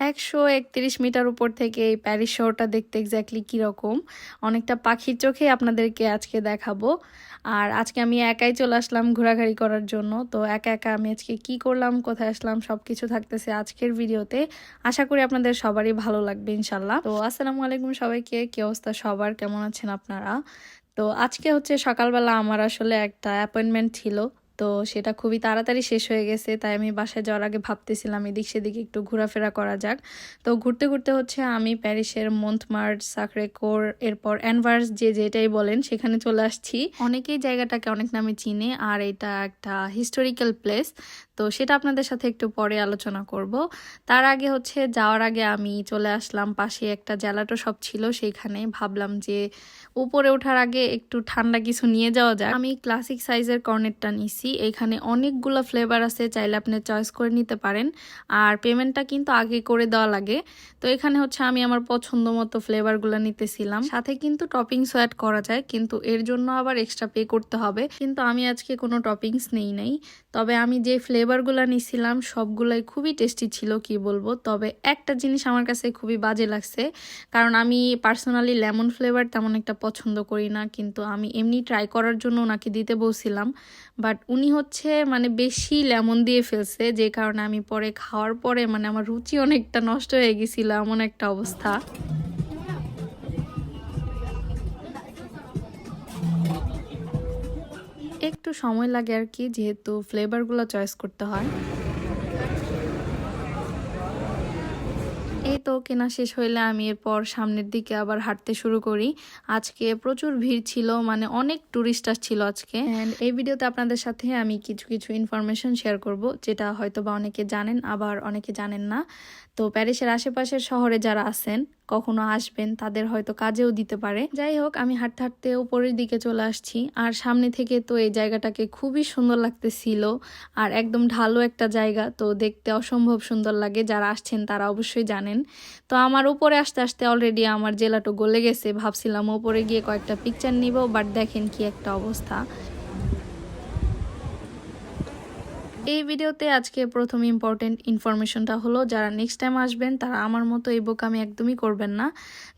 একশো একত্রিশ মিটার উপর থেকে এই প্যারিস শহরটা দেখতে এক্স্যাক্টলি কীরকম। অনেকটা পাখির চোখে আপনাদেরকে আজকে দেখাবো। আর আজকে আমি একাই চলে আসলাম ঘোরাঘুরি করার জন্য। তো একা একা আমি আজকে কি করলাম, কোথায় আসলাম সব কিছু থাকতেছে আজকের ভিডিওতে। আশা করি আপনাদের সবারই ভালো লাগবে ইনশাল্লাহ তো আসসালামু আলাইকুম সবাইকে, কী অবস্থা সবার? কেমন আছেন আপনারা? তো আজকে হচ্ছে সকালবেলা আমার আসলে একটা অ্যাপয়েন্টমেন্ট ছিল। তো সেটা খুবই তাড়াতাড়ি শেষ হয়ে গেছে, তাই আমি বাসায় যাওয়ার আগে ভাবতেছিলাম এদিক সেদিকে একটু ঘোরাফেরা করা যাক। তো ঘুরতে ঘুরতে হচ্ছে আমি প্যারিসের মন্থমার্ট সাকরেকোর এরপর অ্যানভার্স যে যেটাই বলেন, সেখানে চলে আসছি। অনেকেই জায়গাটাকে অনেক নামে চিনে, আর এটা একটা হিস্টোরিক্যাল প্লেস তো সেটা আপনাদের সাথে একটু পরে আলোচনা করব। তার আগে হচ্ছে যাওয়ার আগে আমি চলে আসলাম, পাশে একটা জ্যালাটো শপ ছিল সেইখানে। ভাবলাম যে উপরে ওঠার আগে একটু ঠান্ডা কিছু নিয়ে যাওয়া যায় আমি ক্লাসিক সাইজের কর্নেটটা নিছি। এখানে অনেকগুলো ফ্লেভার আছে, চাইলে আপনি চয়েস করে নিতে পারেন। আর পেমেন্টটা কিন্তু আগে করে দেওয়া লাগে। তো এখানে হচ্ছে আমি আমার পছন্দ মতো ফ্লেভারগুলো নিতেছিলাম। সাথে কিন্তু টপিংস অ্যাড করা যায়, কিন্তু এর জন্য আবার এক্সট্রা পে করতে হবে। কিন্তু আমি আজকে কোনো টপিংস নেই নাই। তবে আমি যে ফ্লেভারগুলো নিছিলাম, সবগুলাই খুবই টেস্টি ছিল, কি বলব? তবে একটা জিনিস আমার কাছে খুবই বাজে লাগছে। কারণ আমি পার্সোনালি লেমন ফ্লেভার তেমন একটা পছন্দ করি না, কিন্তু আমি এমনি ট্রাই করার জন্য ওনাকে দিতে বলছিলাম। বাট উনি হচ্ছে মানে বেশি লেমন দিয়ে ফেলছে, যে কারণে আমি পরে খাওয়ার পরে মানে আমার রুচি অনেকটা নষ্ট হয়ে গেছিল, এমন একটা অবস্থা। একটু সময় লাগে আর কি, যেহেতু ফ্লেভারগুলো চয়েস করতে হয় এই তো কেনা শেষ হইলে আমি এরপর সামনের দিকে আবার হাঁটতে শুরু করি। আজকে প্রচুর ভিড় ছিল মানে অনেক টুরিস্ট আসছিল আজকে। অ্যান্ড এই ভিডিওতে আপনাদের সাথে আমি কিছু কিছু ইনফরমেশন শেয়ার করব, যেটা হয়তো বা অনেকে জানেন, আবার অনেকে জানেন না। তো প্যারিসের আশেপাশের শহরে যারা আছেন, কখনো আসবেন, তাদের হয়তো কাজেও দিতে পারে। যাই হোক, আমি হাঁটতে হাঁটতে উপরের দিকে চলে আসছি। আর সামনে থেকে তো এই জায়গাটাকে খুবই সুন্দর লাগতেছিল। আর একদম ঢালো একটা জায়গা, তো দেখতে অসম্ভব সুন্দর লাগে। যারা আসছেন, তারা অবশ্যই জানেন। তো আমার উপরে আসতে আসতে অলরেডি আমার জেলাটো গলে গেছে। ভাবছিলাম ওপরে গিয়ে কয়েকটা পিকচার নিব বাট দেখেন কি একটা অবস্থা। এই ভিডিওতে আজকে প্রথম ইম্পর্টেন্ট ইনফরমেশনটা হলো, যারা নেক্সট টাইম আসবেন, তারা আমার মতো এই বোকামি একদমই করবেন না।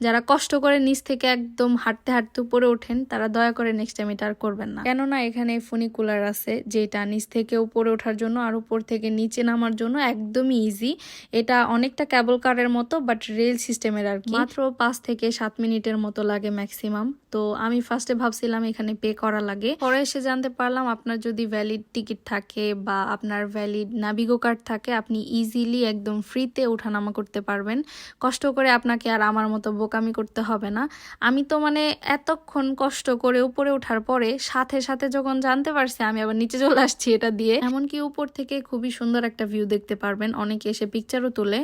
যারা কষ্ট করে নিচ থেকে একদম হাঁটতে হাঁটতে উপরে ওঠেন, তারা দয়া করে নেক্সট টাইম এটা আর করবেন না। কেননা এখানে ফুনিকুলার আছে, যেটা নিচ থেকে উপরে ওঠার জন্য আর উপর থেকে নিচে নামার জন্য একদমই ইজি এটা অনেকটা ক্যাবল কারের মতো বাট রেল সিস্টেমের আর কি। মাত্র পাঁচ থেকে সাত মিনিটের মতো লাগে ম্যাক্সিমাম তো আমি ফার্স্টে ভাবছিলাম এখানে পে করা লাগে। পরে এসে জানতে পারলাম আপনার যদি ভ্যালিড টিকিট থাকে বা আপনার ভ্যালিড নাবিগো কার্ড থাকে, আপনি ইজিলি একদম ফ্রিতে ওঠানামা করতে পারবেন। কষ্ট করে আপনাকে আর আমার মতো বোকামি করতে হবে না। আমি তো মানে এতক্ষণ কষ্ট করে উপরে ওঠার পরে সাথে সাথে যখন জানতে পারছি, আমি আবার নিচে চলে আসছি এটা দিয়ে। এমনকি উপর থেকে খুবই সুন্দর একটা ভিউ দেখতে পারবেন। অনেকে এসে পিকচারও তোলে।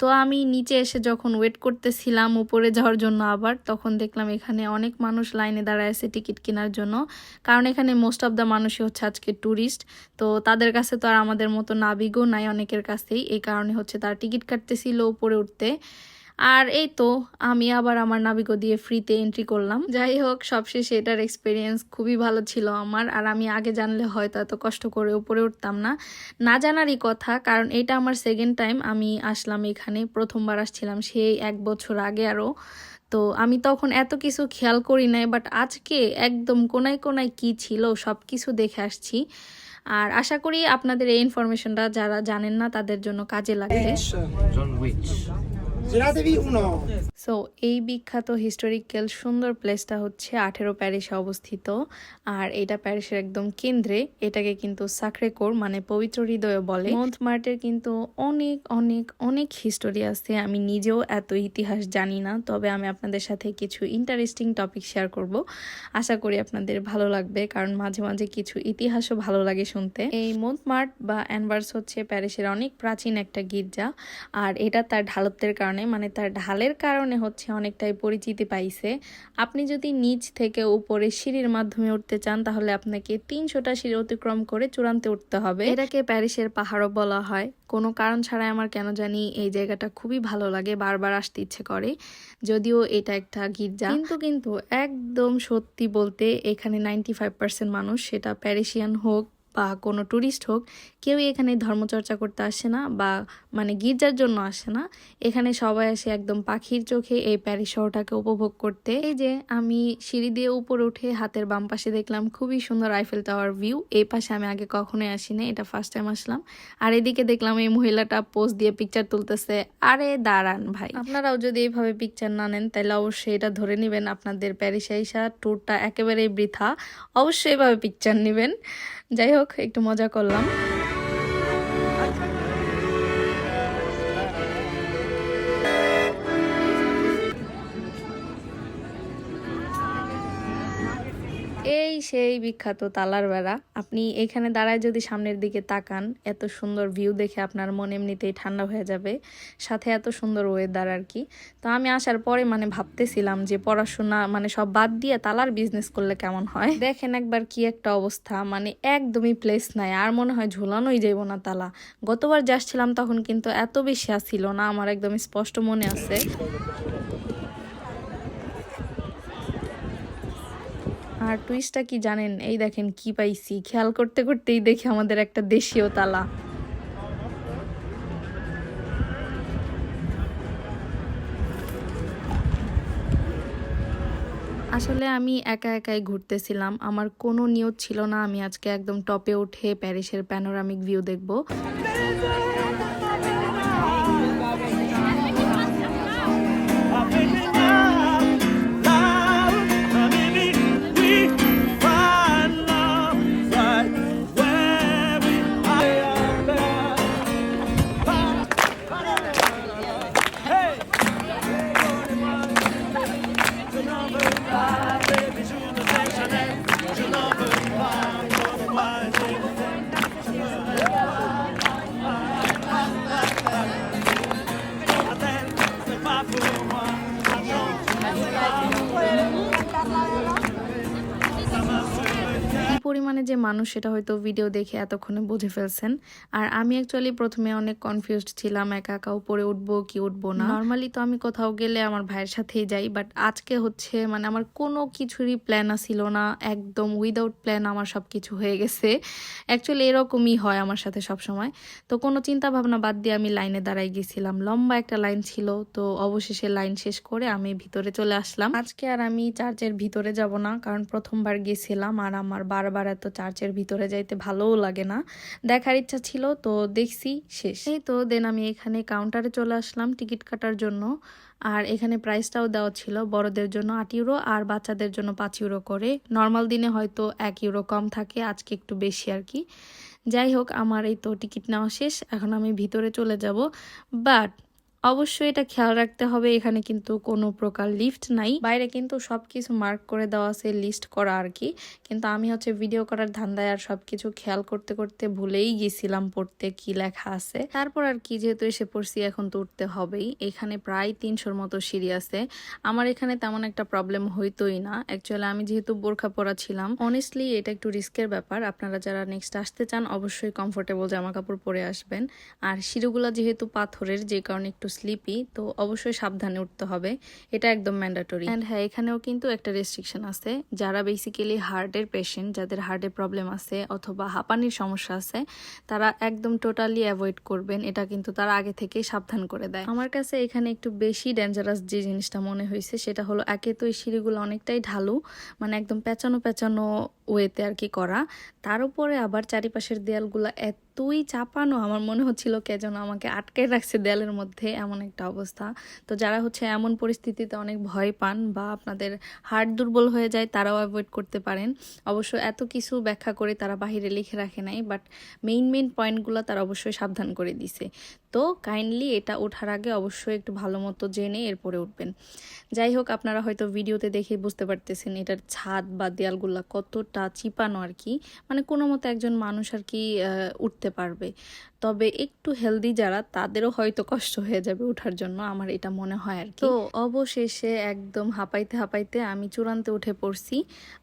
তো আমি নিচে এসে যখন ওয়েট করতেছিলাম উপরে যাওয়ার জন্য আবার, তখন দেখলাম এখানে অনেক মানুষ লাইনে দাঁড়ায় আছে টিকিট কেনার জন্য। কারণ এখানে মোস্ট অফ দ্য মানুষই হচ্ছে আজকে ট্যুরিস্ট তো তাদের কাছে তো আর আমাদের মতো নাবিগও নাই অনেকের কাছেই। এই কারণে হচ্ছে তারা টিকিট কাটতেছিল উপরে উঠতে। আর এই তো, আমি আবার আমার নাবিকো দিয়ে ফ্রিতে এন্ট্রি করলাম। যাই হোক, সবশেষে এটার এক্সপিরিয়েন্স খুবই ভালো ছিল আমার, আর আমি আগে জানলে হয়তো এত কষ্ট করে উপরে উঠতাম না। না জানারই কথা, কারণ এটা আমার সেকেন্ড টাইম আমি আসলাম এখানে, প্রথমবার আসছিলাম সেই এক বছর আগে আরও তো আমি তখন এত কিছু খেয়াল করি নাই বাট আজকে একদম কোনায় কোনায় কি ছিল সব কিছু দেখে আসছি। আর আশা করি আপনাদের এই ইনফরমেশনটা যারা জানেন না, তাদের জন্য কাজে লাগবে। সো এই বিখ্যাত হিস্টোরিক্যাল সুন্দর প্লেসটা হচ্ছে আঠেরো প্যারিসে অবস্থিত। আর এটা প্যারিসের একদম কেন্দ্রে। এটাকে কিন্তু সাকরেকোর মানে পবিত্র হৃদয় বলে। মন্থ মার্টের কিন্তু অনেক অনেক অনেক হিস্টোরি আছে। আমি নিজেও এত ইতিহাস জানি না। তবে আমি আপনাদের সাথে কিছু ইন্টারেস্টিং টপিক শেয়ার করব। আশা করি আপনাদের ভালো লাগবে। কারণ মাঝে মাঝে কিছু ইতিহাসও ভালো লাগে শুনতে। এই মন্থ মার্ট বা অ্যানভার্স হচ্ছে প্যারিসের অনেক প্রাচীন একটা গির্জা। আর এটা তার ঢালত্বের কারণে মানে তার ঢালের কারণে হচ্ছে অনেকটাই পরিচিতি পাইছে। আপনি যদি নিচ থেকে উপরে সিঁড়ির মাধ্যমে উঠতে চান তাহলে আপনাকে তিনশোটা সিঁড়ি অতিক্রম করে চূড়ান্তে উঠতে হবে। এটাকে প্যারিসের পাহাড়ও বলা হয়। কোনো কারণ ছাড়াই আমার কেন জানি এই জায়গাটা খুবই ভালো লাগে বারবার আসতে ইচ্ছে করে। যদিও এটা একটা গির্জা। কিন্তু কিন্তু একদম সত্যি বলতে এখানে নাইনটি ফাইভ পার্সেন্ট মানুষ সেটা প্যারিসিয়ান হোক বা কোনো ট্যুরিস্ট হোক, কেউই এখানে ধর্মচর্চা করতে আসে না বা মানে গির্জার জন্য আসে না। এখানে সবাই আসে একদম পাখির চোখে এই প্যারিস শহরটাকে উপভোগ করতে। এই যে আমি সিঁড়ি দিয়ে উপরে উঠে হাতের বাম পাশে দেখলাম খুবই সুন্দর আইফেল টাওয়ার ভিউ এই পাশে আমি আগে কখনোই আসিনি, এটা ফার্স্ট টাইম আসলাম। আর এদিকে দেখলাম এই মহিলাটা পোজ দিয়ে পিকচার তুলতেছে। আরে দাঁড়ান ভাই। আপনারাও যদি এইভাবে পিকচার না নেন, তাহলে অবশ্যই এটা ধরে নেবেন। আপনাদের প্যারিস আইসা ট্যুরটা একেবারেই বৃথা। অবশ্যই এভাবে পিকচার নেবেন। যাই হোক একটু মজা করলাম। সেই বিখ্যাত তালার বেড়া। আপনি এখানে দাঁড়ায় যদি সামনের দিকে তাকান, এত সুন্দর ভিউ দেখে আপনার মন এমনিতেই ঠান্ডা হয়ে যাবে, সাথে এত সুন্দর ওয়েদার আর কি। তো আমি আসার পরে মানে ভাবতেছিলাম যে পড়াশোনা মানে সব বাদ দিয়ে তালার বিজনেস করলে কেমন হয়? দেখেন একবার কি একটা অবস্থা মানে একদমই প্লেস নাই, আর মনে হয় ঝুলানোই যাইব না তালা। গতবার যাচ্ছিলাম তখন কিন্তু এত বেশি আসছিল না, আমার একদম স্পষ্ট মনে আছে। আর টুইস্টটা কি জানেন? এই দেখেন কি পাইছি। খেয়াল করতে করতেই দেখি আমাদের একটা দেশীয় তালা। আসলে আমি একা একাই ঘুরতেছিলাম। আমার কোনো নিয়ত ছিল না আমি আজকে একদম টপে উঠে প্যারিসের প্যানোরামিক ভিউ দেখব। কি পরিমাণে যে মানুষ সেটা হয়তো ভিডিও দেখে এতক্ষণে বুঝে ফেলছেন। আর আমি অ্যাকচুয়ালি প্রথমে অনেক কনফিউজড ছিলাম, একা একা উপরে উঠবো কি উঠবো না। নর্মালি তো আমি কোথাও গেলে আমার ভাইয়ের সাথেই যাই বাট আজকে হচ্ছে মানে আমার কোনো কিছুরই প্ল্যান ছিল না, একদম উইদাউট প্ল্যান আমার সব কিছু হয়ে গেছে। অ্যাকচুয়ালি এরকমই হয় আমার সাথে সব সময় তো কোনো চিন্তা ভাবনা বাদ দিয়ে আমি লাইনে দাঁড়াই গেছিলাম। লম্বা একটা লাইন ছিল, তো অবশেষে লাইন শেষ করে আমি ভিতরে চলে আসলাম। আজকে আর আমি চার্চের ভিতরে যাব না, কারণ প্রথমবার গেছিলাম আর আমার বারবার এত চার্চের ভিতরে যাইতে ভালোও লাগে না। দেখার ইচ্ছা ছিল, তো দেখছি শেষ। এই তো দেন আমি এখানে কাউন্টারে চলে আসলাম টিকিট কাটার জন্য। আর এখানে প্রাইসটাও দেওয়া ছিল বড়দের জন্য আট ইউরো আর বাচ্চাদের জন্য পাঁচ ইউরো করে। নর্মাল দিনে হয়তো এক ইউরো কম থাকে, আজকে একটু বেশি আর কি। যাই হোক, আমার এই তো টিকিট নেওয়া শেষ। এখন আমি ভিতরে চলে যাব। বাট অবশ্যই এটা খেয়াল রাখতে হবে, এখানে কিন্তু কোনো প্রকার লিফট নাই। বাইরে কিন্তু সব কিছু মার্ক করে দেওয়া আছে, লিস্ট করা আর কি। কিন্তু আমি হচ্ছে ভিডিও করার ধান্দায় আর সবকিছু খেয়াল করতে করতে ভুলেই গেছিলাম পড়তে কি লেখা আছে। তারপর আর কি, যেহেতু এসে পড়ছি, এখন তো উঠতে হবেই। এখানে প্রায় তিনশোর মতো সিঁড়ি আছে। আমার এখানে তেমন একটা প্রবলেম হইতোই না। অ্যাকচুয়ালি আমি যেহেতু বোরখা পরা ছিলাম অনেস্টলি এটা একটু রিস্কের ব্যাপার। আপনারা যারা নেক্সট আসতে চান, অবশ্যই কমফোর্টেবল জামা কাপড় পরে আসবেন। আর সিঁড়িগুলো যেহেতু পাথরের, যে কারণে একটু স্লিপি তো অবশ্যই সাবধানে উঠতে হবে। এটা একদম ম্যান্ডাটরি অ্যান্ড হ্যাঁ এখানেও কিন্তু একটা রেস্ট্রিকশন আছে। যারা বেসিক্যালি হার্টের পেশেন্ট যাদের হার্টের প্রবলেম আছে অথবা হাঁপানির সমস্যা আছে, তারা একদম টোটালি অ্যাভয়েড করবেন। এটা কিন্তু তারা আগে থেকেই সাবধান করে দেয়। আমার কাছে এখানে একটু বেশি ডেঞ্জারাস যে জিনিসটা মনে হয়েছে, সেটা হলো একে তো এই সিঁড়িগুলো অনেকটাই ঢালু মানে একদম পেঁচানো পেঁচানো ওয়েতে আর কি করা। তার উপরে আবার চারিপাশের দেয়ালগুলো এতই চাপানো, আমার মনে হচ্ছিল কে যেন আমাকে আটকে রাখছে দেয়ালের মধ্যে, এমন একটা অবস্থা। তো যারা হচ্ছে এমন পরিস্থিতিতে অনেক ভয় পান বা আপনাদের হার্ট দুর্বল হয়ে যায়, তারাও অ্যাভয়েড করতে পারেন। অবশ্য এত কিছু ব্যাখ্যা করে তারা বাহিরে লিখে রাখে নাই বাট মেইন মেইন পয়েন্টগুলো তারা অবশ্যই সাবধান করে দিছে। তো কাইন্ডলি এটা ওঠার আগে অবশ্যই একটু ভালো মতো জেনে এরপরে উঠবেন। যাই হোক, আপনারা হয়তো ভিডিওতে দেখে বুঝতে পারতেছেন এটার ছাদ বা দেয়ালগুলো দেয়ালগুলা কতটা চিপানো আর কি মানে কোনো মতো একজন মানুষ আর কি উঠতে পারবে। তবে একটু হেলদি যারা তাদেরও হয়তো কষ্ট হয়ে যাবে ওঠার জন্য আমার এটা মনে হয় আর কি তো অবশেষে একদম হাঁপাইতে হাঁপাইতে আমি চূড়ান্তে উঠে পড়ছি।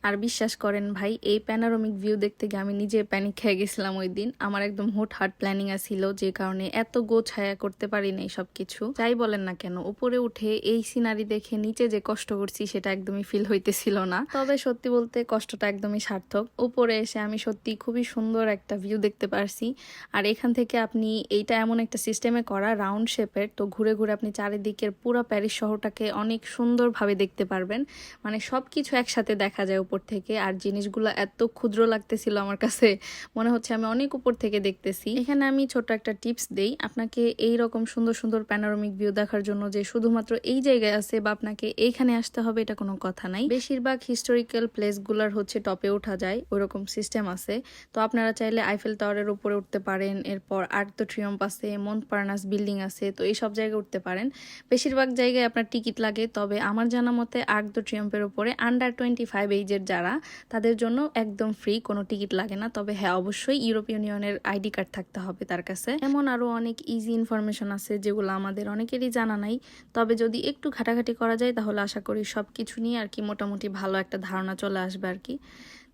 আর বিশ্বাস করেন ভাই এই প্যানারোমিক ভিউ দেখতে গিয়ে আমি নিজে প্যানিক খেয়ে গেছিলাম ওই দিন। আমার একদম হুট হাট প্ল্যানিং ছিল যে কারণে এত গো ছায়া করতে পারি নাই সবকিছু। যাই বলেন না কেন উপরে উঠে এই সিনারি দেখে নিচে যে কষ্ট করছি সেটা একদমই ফিল হইতেছিল না। তবে সত্যি বলতে কষ্টটা একদমই সার্থক। উপরে এসে আমি সত্যি খুবই সুন্দর একটা ভিউ দেখতে পারছি। আর এখান থেকে আপনি এইটা এমন একটা সিস্টেমে করা রাউন্ড শেপের তো ঘুরে ঘুরে আপনি চারিদিকের পুরো প্যারিস শহরটাকে অনেক সুন্দরভাবে দেখতে পারবেন। মানে সব কিছু একসাথে দেখা যায় উপর থেকে, আর জিনিসগুলো এত ক্ষুদ্র লাগতেছিল আমার কাছে, মনে হচ্ছে আমি অনেক উপর থেকে দেখতেছি। এখানে আমি ছোট একটা টিপস দেই, আপনাকে এই রকম সুন্দর সুন্দর প্যানোরামিক ভিউ দেখার জন্য যে শুধুমাত্র এই জায়গায় আছে বা আপনাকে এইখানে আসতে হবে, এটা কোনো কথা নাই। বেশিরভাগ হিস্টোরিক্যাল প্লেসগুলোর হচ্ছে টপে ওঠা যায়, ওরকম সিস্টেম আছে। তো আপনারা চাইলে আইফেল টাওয়ারের উপরে উঠতে পারেন, এরপর দ্য ট্রিয়ম্প আছে মন্টপার্নাস বিল্ডিং আছে, তো এই সব জায়গায় উঠতে পারেন। বেশিরভাগ জায়গায় আপনার টিকিট লাগে, তবে আমার জানা মতে দ্য ট্রিয়ম্পের উপরে আন্ডার টোয়েন্টি ফাইভ এইজের যারা, তাদের জন্য একদম ফ্রি কোনো টিকিট লাগে না। তবে হ্যাঁ অবশ্যই ইউরোপিয়ান ইউনিয়নের আইডি কার্ড থাকতে হবে তার কাছে। এমন আরও অনেক ইজি ইনফরমেশন আছে, যেগুলো আমাদের অনেকেরই জানা নাই। তবে যদি একটু ঘাটাঘাটি করা যায়, তাহলে আশা করি সব কিছু নিয়ে আর কি মোটামুটি ভালো একটা ধারণা চলে আসবে আর কি।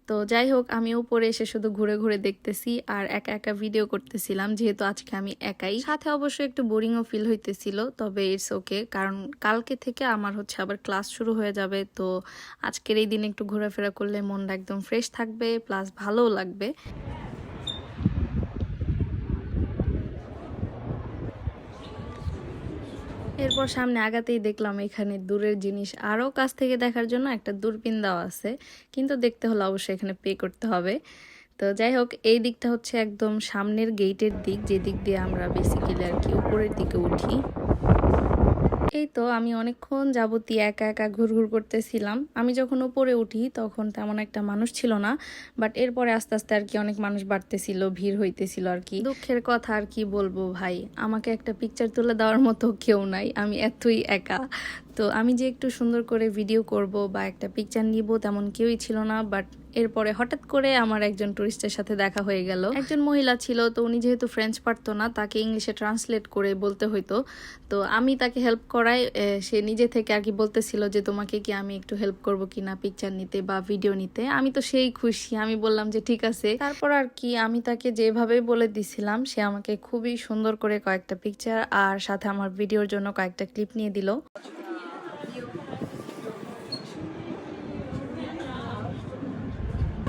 তো যাই হোক, আমি উপরে এসে শুধু ঘুরে ঘুরে দেখতেছি আর একা একা ভিডিও করতেছিলাম, যেহেতু আজকে আমি একাই। সাথে অবশ্যই একটু বোরিংও ফিল হইতেছিল, তবে ইটস ওকে কারণ কালকে থেকে আমার হচ্ছে আবার ক্লাস শুরু হয়ে যাবে, তো আজকের এই দিনে একটু ঘোরাফেরা করলে মনটা একদম ফ্রেশ থাকবে প্লাস ভালোও লাগবে। এরপর সামনে আগাতেই দেখলাম এখানে দূরের জিনিস আরও কাছ থেকে দেখার জন্য একটা দূরপিন দেওয়া আছে। কিন্তু দেখতে হলে অবশ্যই এখানে পে করতে হবে। তো যাই হোক, এই দিকটা হচ্ছে একদম সামনের গেটের দিক যে দিক দিয়ে আমরা বেসিক্যালি আর কি উপরের দিকে উঠি। এই তো আমি অনেকক্ষণ যাবতীয় একা একা ঘুরঘুর করতেছিলাম। আমি যখন উপরে উঠি তখন তেমন একটা মানুষ ছিল না বাট এরপরে আস্তে আস্তে আর কি অনেক মানুষ বাড়তেছিল, ভিড় হইতেছিল আর কি। দুঃখের কথা আর কি বলব ভাই, আমাকে একটা পিকচার তুলে দেওয়ার মতো কেউ নাই, আমি এতই একা। তো আমি যে একটু সুন্দর করে ভিডিও করব বা একটা পিকচার নিব তেমন কেউই ছিল না বাট এরপরে হঠাৎ করে আমার একজন টুরিস্টের সাথে দেখা হয়ে গেল। একজন মহিলা ছিল, তো উনি যেহেতু ফ্রেঞ্চ পারতো না, তাকে ইংলিশে ট্রান্সলেট করে বলতে হইতো। তো আমি তাকে হেল্প করাই সে নিজে থেকে আর কি বলতেছিল যে, তোমাকে কি আমি একটু হেল্প করব কিনা পিকচার নিতে বা ভিডিও নিতে? আমি তো সেই খুশি, আমি বললাম যে, ঠিক আছে। তারপর আর কি, আমি তাকে যেভাবে বলে দিছিলাম, সে আমাকে খুবই সুন্দর করে কয়েকটা পিকচার আর সাথে আমার ভিডিওর জন্য কয়েকটা ক্লিপ নিয়ে দিল।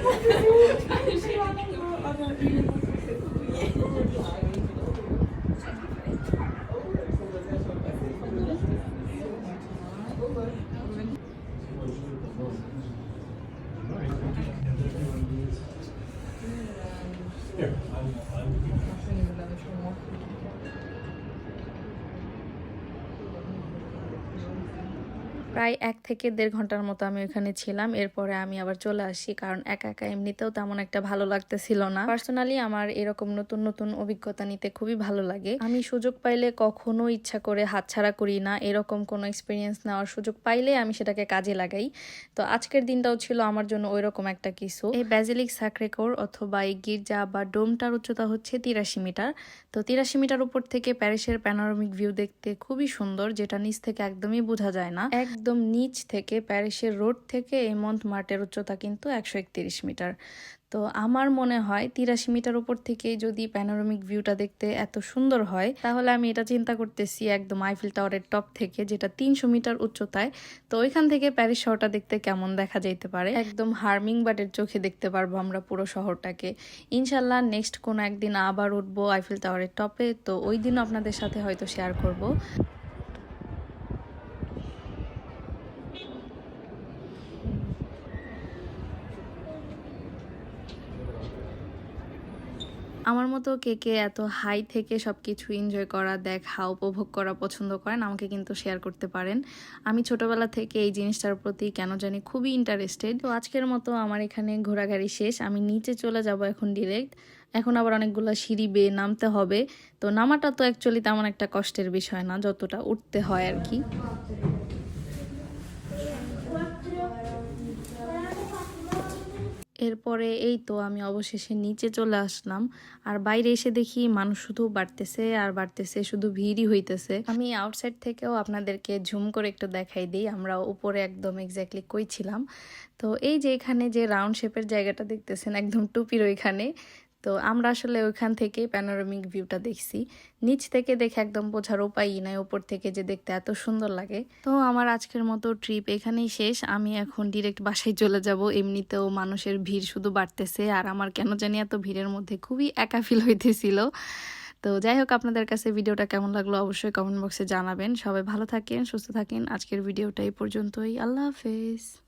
Ich habe mich nicht mehr so gut. Ich habe mich nicht mehr so gut. প্রায় এক থেকে দেড় ঘণ্টার মতো আমি ওখানে ছিলাম। এরপরে আমি আবার চলে আসি কারণ একা একা এমনিতেও তেমন একটা ভালো লাগতেছিল না। পার্সোনালি আমার এরকম নতুন নতুন অভিজ্ঞতা নিতে খুবই ভালো লাগে। আমি সুযোগ পাইলে কখনো ইচ্ছা করে হাতছাড়া করি না। এরকম কোনো এক্সপিরিয়েন্স নেওয়ার সুযোগ পাইলে আমি সেটাকে কাজে লাগাই। তো আজকের দিনটাও ছিল আমার জন্য ওইরকম একটা কিছু। এই ব্যাজিলিক সাকরেকোর অথবা এই গির্জা বা ডোমটার উচ্চতা হচ্ছে তিরাশি মিটার। তো তিরাশি মিটার উপর থেকে প্যারিসের প্যানোরামিক ভিউ দেখতে খুবই সুন্দর, যেটা নিচ থেকে একদমই বোঝা যায় না। একদম নিচ থেকে, প্যারিসের রোড থেকে এই মন্ট মার্টের উচ্চতা কিন্তু একশো একত্রিশ মিটার। তো আমার মনে হয় তিরাশি মিটার উপর থেকে যদি প্যানোরামিক ভিউটা দেখতে এত সুন্দর হয়, তাহলে আমি এটা চিন্তা করতেছি একদম আইফেল টাওয়ারের টপ থেকে, যেটা তিনশো মিটার উচ্চতায়। তো ওইখান থেকে প্যারিস শহরটা দেখতে কেমন দেখা যাইতে পারে? একদম হার্মিং বার্ডের চোখে দেখতে পারব আমরা পুরো শহরটাকে। ইনশাল্লাহ নেক্সট কোনো একদিন আবার উঠবো আইফেল টাওয়ারের টপে তো ওই দিনও আপনাদের সাথে হয়তো শেয়ার করব। আমার মতো কে কে এত হাই থেকে সব কিছু এনজয় করা, দেখা, উপভোগ করা পছন্দ করেন, আমাকে কিন্তু শেয়ার করতে পারেন। আমি ছোটবেলা থেকে এই জিনিসটার প্রতি কেন জানি খুবই ইন্টারেস্টেড তো আজকের মতো আমার এখানে ঘোরাঘুরি শেষ। আমি নিচে চলে যাব এখন ডিরেক্ট এখন আবার অনেকগুলো সিঁড়ি বেয়ে নামতে হবে। তো নামাটা তো অ্যাকচুয়ালি তেমন একটা কষ্টের বিষয় না, যতটা উঠতে হয় আর কি। এরপরে এই তো আমি অবশেষে নিচে চলে আসলাম। আর বাইরে এসে দেখি মানুষ শুধু বাড়তেছে আর বাড়তেছে, শুধু ভিড়ই হইতেছে। আমি আউটসাইড থেকেও আপনাদেরকে ঝুম করে একটু দেখাই দিই আমরা উপরে একদম এক্স্যাক্টলি কই ছিলাম। তো এই যে এখানে যে রাউন্ড শেপের জায়গাটা দেখতেছেন, একদম টুপির ওইখানে তো আমরা আসলে ওইখান থেকে প্যানোরামিক ভিউটা দেখছি। নিচ থেকে দেখে একদম বোঝার উপায়ই নাই, ওপর থেকে যে দেখতে এত সুন্দর লাগে। তো আমার আজকের মতো ট্রিপ এখানেই শেষ। আমি এখন ডিরেক্ট বাসায় চলে যাব। এমনিতেও মানুষের ভিড় শুধু বাড়তেছে আর আমার কেন জানি এত ভিড়ের মধ্যে খুবই একা ফিল হইতেছিল। তো যাই হোক, আপনাদের কাছে ভিডিওটা কেমন লাগল অবশ্যই কমেন্ট বক্সে জানাবেন। সবাই ভালো থাকেন, সুস্থ থাকেন। আজকের ভিডিওটা এই পর্যন্তই। আল্লাহ হাফেজ।